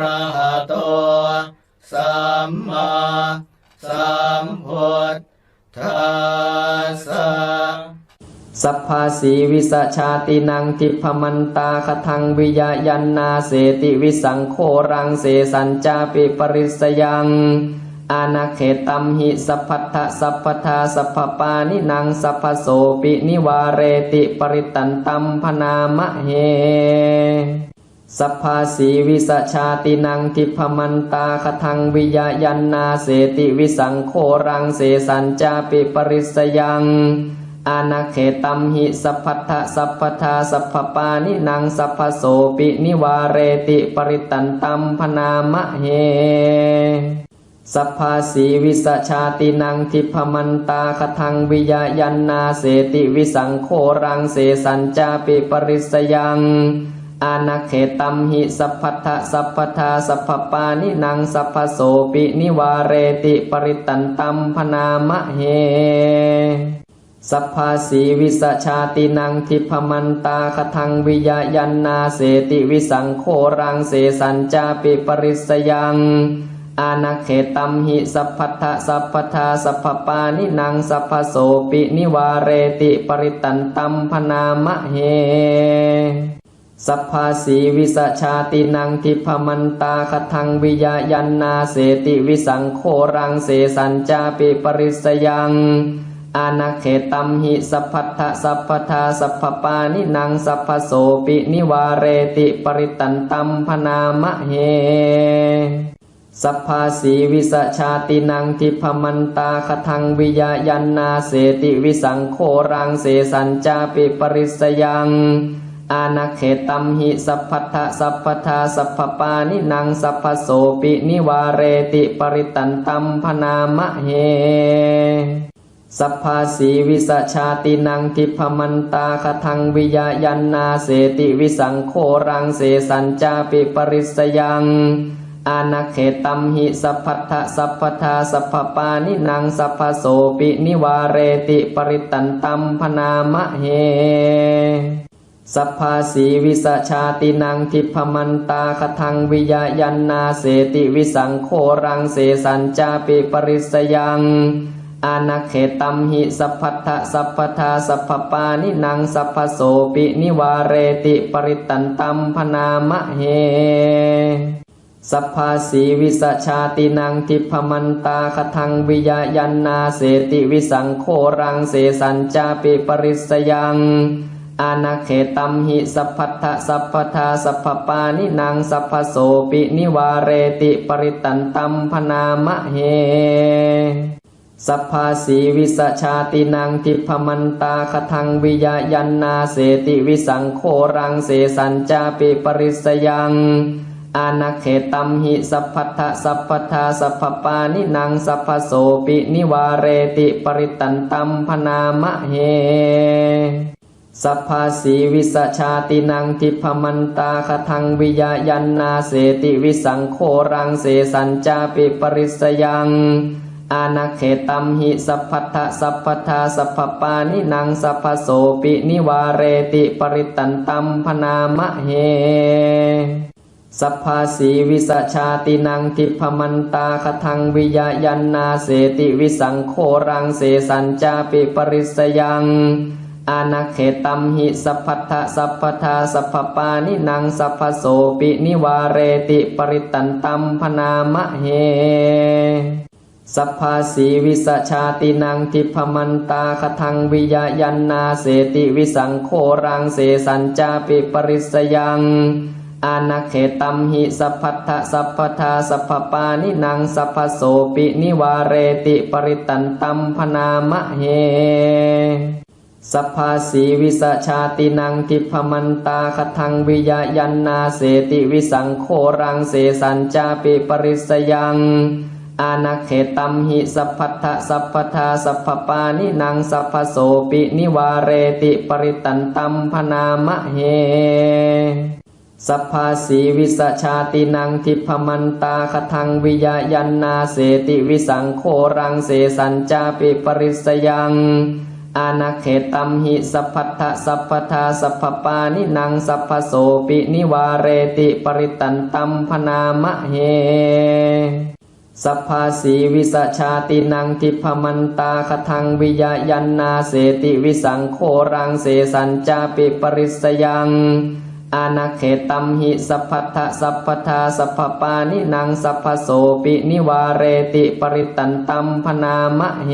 ระหะโตสัมมาสัมพุทธัสสะสัพพาสีวิสชาตินังทิพมันตาคทังวิยายันนาเสติวิสังโครังเสสัญจาปิปริสยังอาณาเขตัมหิสัพพัทธสัพพทาสัพพปานินังสัพพโสปินิวาเรติปริตันตัมพนามะเฮ สัพพาสีวิสชาตินังทิพมันตาคทังวิยายันนาเสติวิสังโครังเสสัญจาปิปริสยังอาณาเขตัมหิสัพพัทธสัพพทาสัพพปานินังสัพพโสปินิวาเรติปริตันตัมพนามะเฮสัพพาสีวิสชาตินังทิพมันตาคทังวิยายันนาเสติวิสังโครังเสสัญจาปิปริสยัง อาณาเขตัมหิสัพพัทธสัพพทาสัพพปานินังสัพพโสปินิวาเรติปริตันตัมพนามะเฮสัพพาสีวิสชาตินังทิพมันตาคทังวิยายันนาเสติวิสังโครังเสสัญจาปิปริสยังอาณาเขตัมหิสัพพัทธสัพพทาสัพพปานินังสัพพโสปินิวาเรติปริตันตัมพนามะเฮ สัพพาสีวิสชาตินังทิพมันตาคทังวิยายันนาเสติวิสังโครังเสสัญจาปิปริสยังอาณาเขตัมหิสัพพัทธสัพพทาสัพพปานินังสัพพโสปินิวาเรติปริตันตัมพนามะเฮสัพพาสีวิสชาตินังทิพมันตาคทังวิยายันนาเสติวิสังโครังเสสัญจาปิปริสยัง อาณาเขตัมหิสัพพัทธสัพพทาสัพพปานินังสัพพโสปินิวาเรติปริตันตัมพนามะเฮสัพพาสีวิสชาตินังทิพมันตาคทังวิยายันนาเสติวิสังโครังเสสัญจาปิปริสยังอาณาเขตัมหิสัพพัทธสัพพทาสัพพปานินังสัพพโสปินิวาเรติปริตันตัมพนามะเฮ สัพพาสีวิสชาตินังทิพมันตาคทังวิยายันนาเสติวิสังโครังเสสัญจาปิปริสยังอาณาเขตัมหิสัพพัทธสัพพทาสัพพปานินังสัพพโสปินิวาเรติปริตันตัมพนามะเฮสัพพาสีวิสชาตินังทิพมันตาคทังวิยายันนาเสติวิสังโครังเสสัญจาปิปริสยัง อาณาเขตัมหิสัพพัทธสัพพทาสัพพปานินังสัพพโสปินิวาเรติปริตันตัมพนามะเฮสัพพาสีวิสชาตินังทิพมันตาคทังวิยายันนาเสติวิสังโครังเสสัญจาปิปริสยังอาณาเขตัมหิสัพพัทธสัพพทาสัพพปานินังสัพพโสปินิวาเรติปริตันตัมพนามะเฮ สัพพาสีวิสชาตินังทิพมันตาคทังวิยายันนาเสติวิสังโครังเสสัญจาปิปริสยังอาณาเขตัมหิสัพพัทธสัพพทาสัพพปานินังสัพพโสปินิวาเรติปริตันตัมพนามะเฮสัพพาสีวิสชาตินังทิพมันตาคทังวิยายันนาเสติวิสังโครังเสสัญจาปิปริสยัง อาณาเขตัมหิสัพพัทธสัพพทาสัพพปานินังสัพพโสปินิวาเรติปริตันตัมพนามะเฮสัพพาสีวิสชาตินังทิพมันตาคทังวิยายันนาเสติวิสังโครังเสสัญจาปิปริสยังอาณาเขตัมหิสัพพัทธสัพพทาสัพพปานินังสัพพโสปินิวาเรติปริตันตัมพนามะเฮ สัพพาสีวิสชาตินังทิพมันตาคทังวิยายันนาเสติวิสังโครังเสสัญจาปิปริสยังอานาเขตัมหิสัพพัทธสัพพทาสัพพปานินังสัพพโสปินิวาเรติปริตันตัมพนามะเฮสัพพาสีวิสชาตินังทิพมันตาคทังวิยายันนาเสติวิสังโครังเสสัญจาปิปริสยัง อานาเขตัมหิสัพพทสัพพทาสัพพปานินังสัพพโสปินิวาเรติปริตันตัมพนามะเฮสัพพาสีวิสชาตินังทิพมันตาคทังวิยายันนาเสติวิสังโครังเสสัญจาปิปริสยังอานาเขตัมหิสัพพทสัพพทาสัพพปานินังสัพพโสปินิวาเรติปริตันตัมพนามะเฮ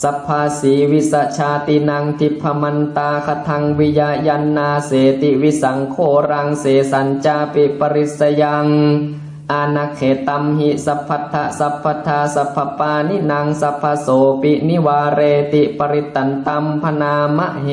สัพพาสีวิสชาตินังทิพมันตาคทังวิยายันนาเสติวิสังโครังเสสัญจาปิปริสยังอาณาเขตัมหิสัพพัทธสัพพทาสัพพปานินางสัพพโสปินิวาเรติปริตันตัมพนามะเฮ